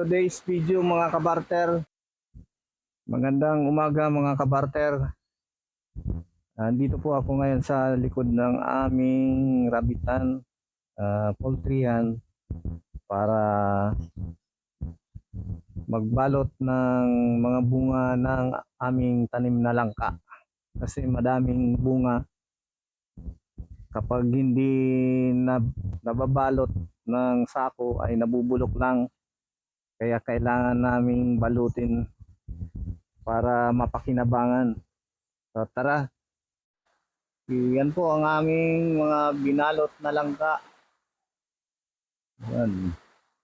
today's video mga kabarter. Magandang umaga mga kabarter. Andito po ako ngayon sa likod ng aming rabitan, uh, poultryan para magbalot ng mga bunga ng aming tanim na langka. Kasi madaming bunga kapag hindi na, nababalot ng sako ay nabubulok lang kaya kailangan naming balutin para mapakinabangan. So tara. Yan po ang aming mga binalot na langka. Yan.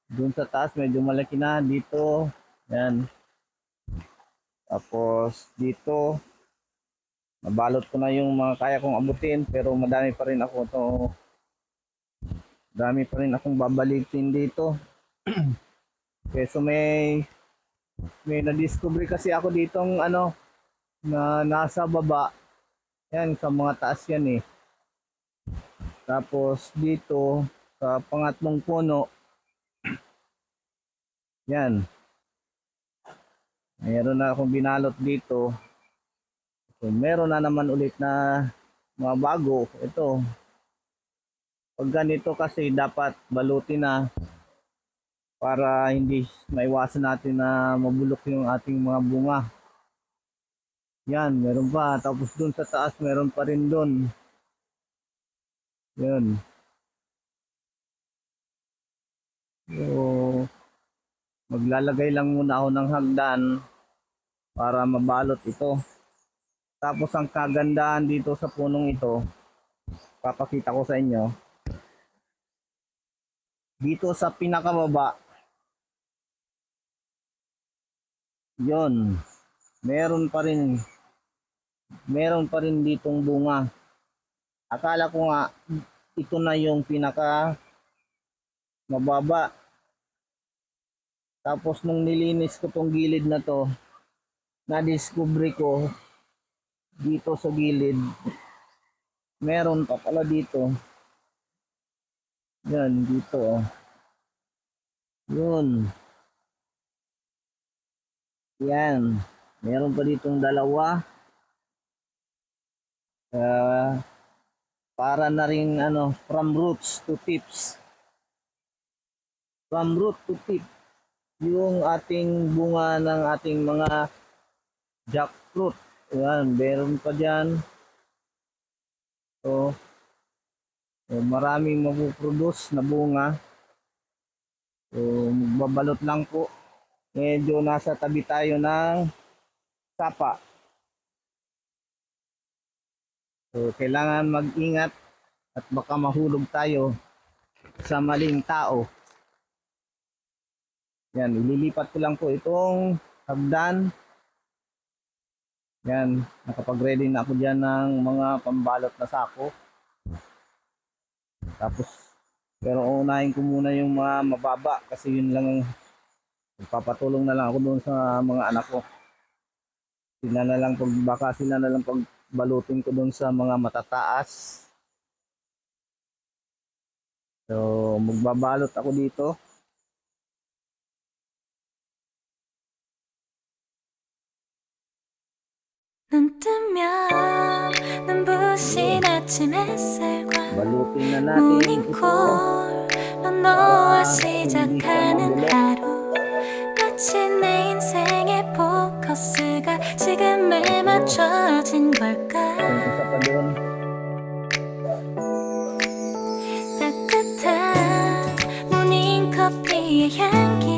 Doon sa taas medyo malaki na. Dito. Yan. Tapos dito. Nabalot ko na yung mga kaya kong abutin pero madami pa rin ako to. Dami pa rin akong babalitin dito Keso may may na-discover kasi ako ditong ano na nasa baba. Yan sa mga taas yan eh. Tapos dito sa pangatlong puno. Yan. Mayroon na akong binalot dito. So meron na naman ulit na mga bago. Ito. Pag ganito kasi dapat balutin na para hindi maiwasan natin na mabulok yung ating mga bunga. Yan, meron pa. Tapos dun sa taas, meron pa rin dun. Yan. So, maglalagay lang muna ako ng hagdan para mabalot ito. Tapos ang kagandahan dito sa punong ito, papakita ko sa inyo. Dito sa pinakababa, yon meron pa rin meron pa rin ditong bunga. Akala ko nga ito na yung pinaka mababa. Tapos nung nilinis ko tong gilid na to na-discover ko dito sa gilid meron pa pala dito. Yan dito oh. yun yan. Meron pa ditong dalawa. Uh, para na rin ano, from roots to tips. From root to tip. Yung ating bunga ng ating mga jackfruit. Yan, meron pa dyan. So, so maraming mapuproduce na bunga. So, magbabalot lang po medyo nasa tabi tayo ng sapa. So, kailangan mag-ingat at baka mahulog tayo sa maling tao. Yan, ililipat ko lang po itong hagdan. Yan, nakapag-ready na ako dyan ng mga pambalot na sako. Tapos, pero unahin ko muna yung mga mababa kasi yun lang ang Magpapatulong na lang ako doon sa mga anak ko. Sila na lang pag baka sila na lang pagbalutin ko doon sa mga matataas. So, magbabalot ako dito. 눈 뜨면 눈부신 아침 햇살과 Balutin na natin ito. 모닝콜로 너와 시작하는 하루 마치 내 인생의 포커스가 지금에 맞춰진 걸까. 따뜻한 모닝 커피의 향기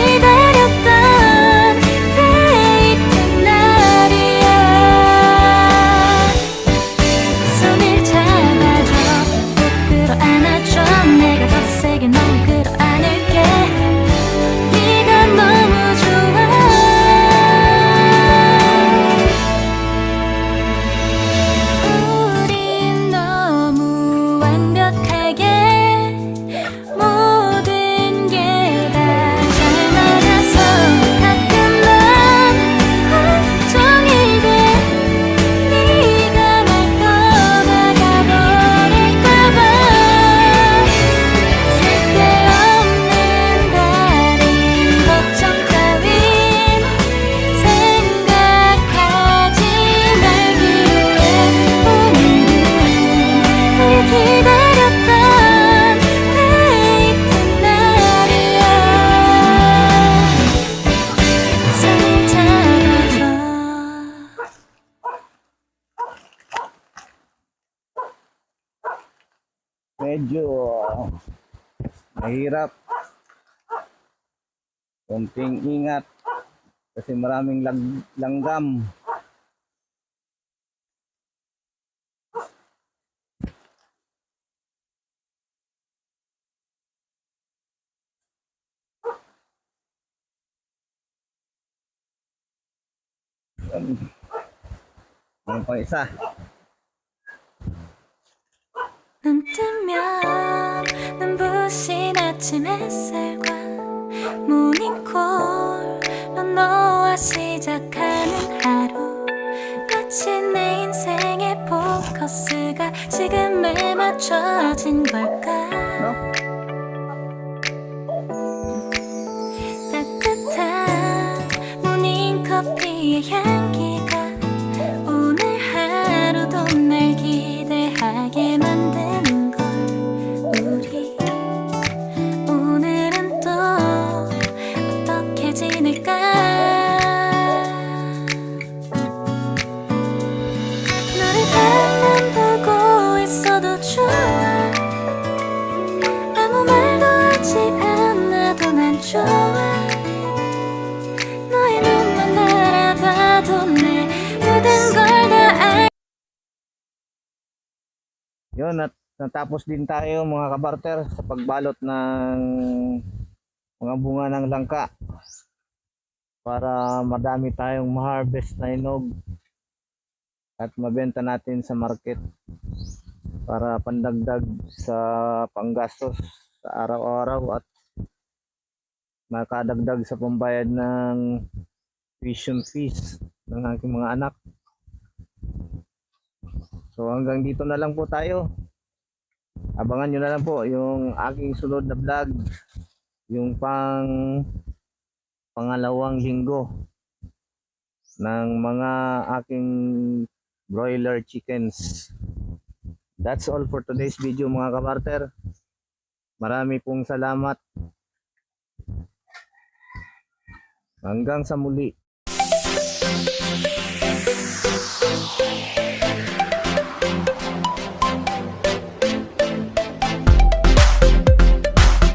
で medyo mahirap. Kunting ingat kasi maraming lag langgam. Ano pa isa? 눈 뜨면 눈부신 아침 햇살과 모닝콜로 너와 시작하는 하루. 마치 내 인생의 포커스가 지금에 맞춰진 걸까? 따뜻한 모닝커피의 향기가 오늘 하루도 날 기대하게 만드 Yun, at natapos din tayo mga kabarter sa pagbalot ng mga bunga ng langka. Para madami tayong ma-harvest na inog at mabenta natin sa market para pandagdag sa panggastos sa araw-araw at makadagdag sa pambayad ng tuition fees ng aking mga anak. So hanggang dito na lang po tayo. Abangan nyo na lang po yung aking sunod na vlog. Yung pang pangalawang linggo ng mga aking broiler chickens. That's all for today's video mga kamarter. Marami pong salamat. Hanggang sa muli.